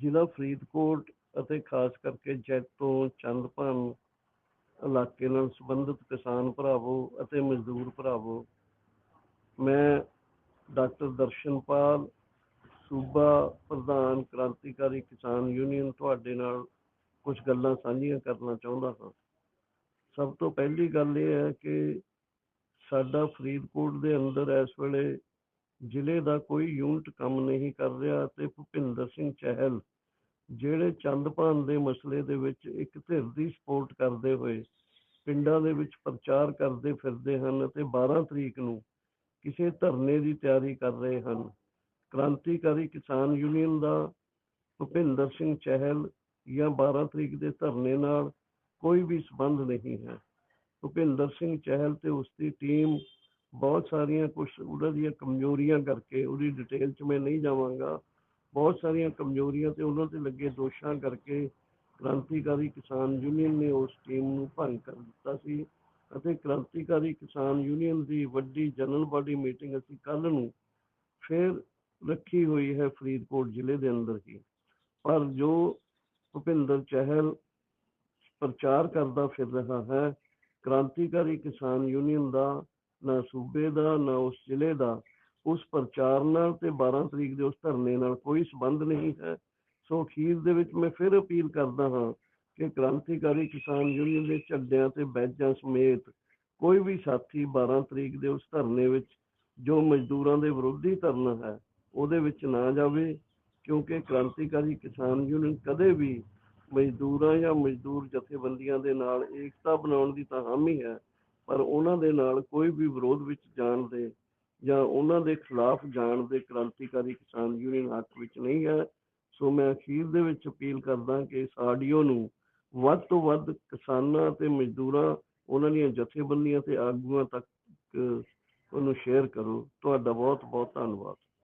ਜ਼ਿਲ੍ਹਾ ਫਰੀਦਕੋਟ ਅਤੇ ਖਾਸ ਕਰਕੇ ਜੈਤੋ ਚੰਦਪਨ ਇਲਾਕੇ ਨਾਲ ਸੰਬੰਧਿਤ ਕਿਸਾਨ ਭਰਾਵੋ ਅਤੇ ਮਜ਼ਦੂਰ ਭਰਾਵੋ, ਮੈਂ ਡਾਕਟਰ ਦਰਸ਼ਨਪਾਲ ਸੂਬਾ ਪ੍ਰਧਾਨ ਕ੍ਰਾਂਤੀਕਾਰੀ ਕਿਸਾਨ ਯੂਨੀਅਨ ਤੁਹਾਡੇ ਨਾਲ ਕੁਝ ਗੱਲਾਂ ਸਾਂਝੀਆਂ ਕਰਨਾ ਚਾਹੁੰਦਾ ਹਾਂ। ਸਭ ਤੋਂ ਪਹਿਲੀ ਗੱਲ ਇਹ ਹੈ ਕਿ ਸਾਡਾ ਫਰੀਦਕੋਟ ਦੇ ਅੰਦਰ ਇਸ ਵੇਲੇ ਜ਼ਿਲ੍ਹੇ ਦਾ ਕੋਈ ਯੂਨਿਟ ਕੰਮ ਨਹੀਂ ਕਰ ਰਿਹਾ ਅਤੇ ਭੁਪਿੰਦਰ ਸਿੰਘ ਚਹਿਲ ਜਿਹੜੇ ਚੰਦਪਾਨ ਦੇ ਮਸਲੇ ਦੇ ਵਿੱਚ ਇੱਕ ਧਿਰ ਦੀ ਸਪੋਰਟ ਕਰਦੇ ਹੋਏ ਪਿੰਡਾਂ ਦੇ ਵਿੱਚ ਪ੍ਰਚਾਰ ਕਰਦੇ ਫਿਰਦੇ ਹਨ ਅਤੇ 12 ਤਰੀਕ ਨੂੰ ਕਿਸੇ ਧਰਨੇ ਦੀ ਤਿਆਰੀ ਕਰ ਰਹੇ ਹਨ। ਕ੍ਰਾਂਤੀਕਾਰੀ ਕਿਸਾਨ ਯੂਨੀਅਨ ਦਾ ਭੁਪਿੰਦਰ ਸਿੰਘ ਚਹਿਲ ਜਾਂ 12 ਤਰੀਕ ਦੇ ਧਰਨੇ ਨਾਲ ਕੋਈ ਵੀ ਸੰਬੰਧ ਨਹੀਂ ਹੈ। ਭੁਪਿੰਦਰ ਸਿੰਘ ਚਹਿਲ ਤੇ ਉਸ ਦੀ ਟੀਮ ਬਹੁਤ ਸਾਰੀਆਂ ਕੁਝ ਉਹਨਾਂ ਦੀਆਂ ਕਮਜ਼ੋਰੀਆਂ ਕਰਕੇ, ਉਹਦੀ ਡਿਟੇਲ 'ਚ ਮੈਂ ਨਹੀਂ ਜਾਵਾਂਗਾ। ਬਹੁਤ ਸਾਰੀਆਂ ਕਮਜ਼ੋਰੀਆਂ ਤੇ ਉਹਨਾਂ ਤੇ ਲੱਗੇ ਦੋਸ਼ਾਂ ਕਰਕੇ ਕ੍ਰਾਂਤੀਕਾਰੀ ਕਿਸਾਨ ਯੂਨੀਅਨ ਨੇ ਉਸ ਟੀਮ ਨੂੰ ਭੰਗ ਕਰ ਦਿੱਤਾ ਸੀ ਅਤੇ ਕ੍ਰਾਂਤੀਕਾਰੀ ਕਿਸਾਨ ਯੂਨੀਅਨ ਦੀ ਵੱਡੀ ਜਨਰਲ ਬਾਡੀ ਮੀਟਿੰਗ ਅਸੀਂ ਕੱਲ ਨੂੰ ਫਿਰ ਰੱਖੀ ਹੋਈ ਹੈ ਫਰੀਦਕੋਟ ਜ਼ਿਲ੍ਹੇ ਦੇ ਅੰਦਰ ਹੀ। ਪਰ ਜੋ ਭੁਪਿੰਦਰ ਚਹਿਲ ਪ੍ਰਚਾਰ ਕਰਦਾ ਫਿਰ ਰਿਹਾ ਹੈ, ਕ੍ਰਾਂਤੀਕਾਰੀ ਕਿਸਾਨ ਯੂਨੀਅਨ ਦਾ ਨਾ ਸੂਬੇ ਦਾ, ਨਾ ਉਸ ਜ਼ਿਲ੍ਹੇ ਦਾ। ਉਸ ਪ੍ਰਚਾਰ ਨਾਲ ਤੇ 12 ਤਰੀਕ ਦੇ ਉਸ ਧਰਨੇ ਨਾਲ ਕੋਈ ਸੰਬੰਧ ਨਹੀਂ ਹੈ। ਸੋ ਅਖੀਰ ਦੇ ਵਿੱਚ ਮੈਂ ਫਿਰ ਅਪੀਲ ਕਰਦਾ ਹਾਂ ਕਿ ਕ੍ਰਾਂਤੀਕਾਰੀ ਕਿਸਾਨ ਯੂਨੀਅਨ ਦੇ ਝੰਡਿਆਂ ਤੇ ਬੈਜਾਂ ਸਮੇਤ ਕੋਈ ਵੀ ਸਾਥੀ 12 ਤਰੀਕ ਦੇ ਉਸ ਧਰਨੇ ਵਿੱਚ ਜੋ ਮਜ਼ਦੂਰਾਂ ਦੇ ਵਿਰੋਧੀ ਧਰਨਾ ਹੈ, ਉਹਦੇ ਵਿੱਚ ਨਾ ਜਾਵੇ। ਕਿਉਂਕਿ ਕ੍ਰਾਂਤੀਕਾਰੀ ਕਿਸਾਨ ਯੂਨੀਅਨ ਕਦੇ ਵੀ ਮਜ਼ਦੂਰਾਂ ਜਾਂ ਮਜ਼ਦੂਰ ਜਥੇਬੰਦੀਆਂ ਦੇ ਨਾਲ ਏਕਤਾ ਬਣਾਉਣ ਦੀ ਤਾਂ ਹਾਮੀ ਹੈ। ਪਰ ਉਹਨਾਂ ਦੇ ਨਾਲ ਕੋਈ ਵੀ ਵਿਰੋਧ ਵਿੱਚ ਜਾਣ ਦੇ ਜਾਂ ਉਹਨਾਂ ਦੇ ਖਿਲਾਫ ਜਾਣ ਦੇ ਕ੍ਰਾਂਤੀਕਾਰੀ ਕਿਸਾਨ ਯੂਨੀਅਨ ਹੱਕ ਵਿੱਚ ਨਹੀਂ ਹੈ। ਸੋ ਮੈਂ ਅਖੀਰ ਦੇ ਵਿੱਚ ਅਪੀਲ ਕਰਦਾ ਕਿ ਇਸ ਆਡੀਓ ਨੂੰ ਵੱਧ ਤੋਂ ਵੱਧ ਕਿਸਾਨਾਂ ਤੇ ਮਜ਼ਦੂਰਾਂ, ਉਹਨਾਂ ਦੀਆਂ ਜਥੇਬੰਦੀਆਂ ਤੇ ਆਗੂਆਂ ਤੱਕ ਉਹਨੂੰ ਸ਼ੇਅਰ ਕਰੋ। ਤੁਹਾਡਾ ਬਹੁਤ ਬਹੁਤ ਧੰਨਵਾਦ।